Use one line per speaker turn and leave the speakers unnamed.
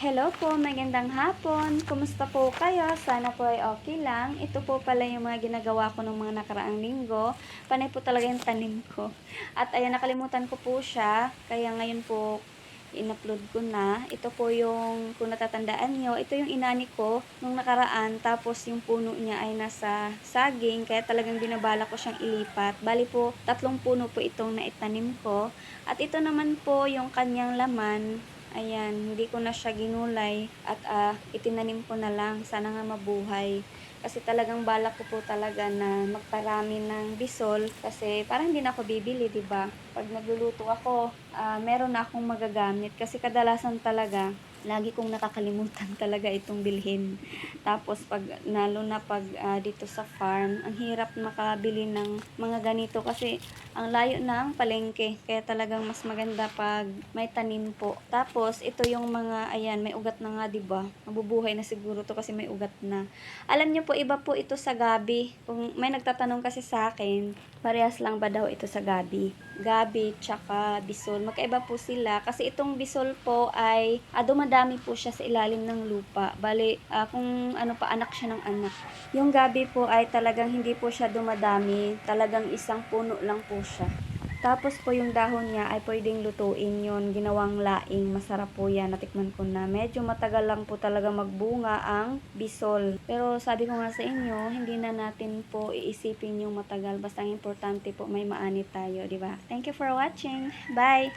Hello po, magandang hapon. Kumusta po kayo? Sana po ay okay lang. Ito po pala yung mga ginagawa ko ng mga nakaraang linggo. Panay po talaga yung tanim ko. At ayan, nakalimutan ko po siya. Kaya ngayon po, in-upload ko na. Ito po yung, kung natatandaan nyo, ito yung inani ko nung nakaraan. Tapos yung puno niya ay nasa saging. Kaya talagang binabala ko siyang ilipat. Bali po, tatlong puno po itong naitanim ko. At ito naman po yung kanyang laman. Ayan, hindi ko na siya ginulay at ah, itinanim ko na lang. Sana nga mabuhay. Kasi talagang balak ko po talaga na magparami ng bisol kasi parang hindi na ako bibili, 'di ba? Pag nagluluto ako, ah, meron na akong magagamit kasi kadalasan talaga lagi kong nakakalimutan talaga itong bilhin. Tapos pag lalo na pag ah, dito sa farm, ang hirap makabili ng mga ganito kasi ang layo ng palengke. Kaya talagang mas maganda pag may tanim po. Tapos ito yung mga ayan, may ugat na nga 'di ba? Mabubuhay na siguro to kasi may ugat na. Alam niyo po iba po ito sa gabi. Kung may nagtatanong kasi sa akin, parehas lang ba daw ito sa gabi? Gabi tsaka bisol. Magkaiba po sila kasi itong bisol po ay ah, dumadami po siya sa ilalim ng lupa. Bali, ah, kung ano pa anak siya ng anak. Yung gabi po ay talagang hindi po siya dumadami. Talagang isang puno lang po siya. Tapos po yung dahon niya ay pwedeng lutuin yon ginawang laing. Masarap po yan, natikman ko na. Medyo matagal lang po talaga magbunga ang bisol. Pero sabi ko nga sa inyo, hindi na natin po iisipin yung matagal. Basta ang importante po may maani tayo, di ba? Thank you for watching. Bye!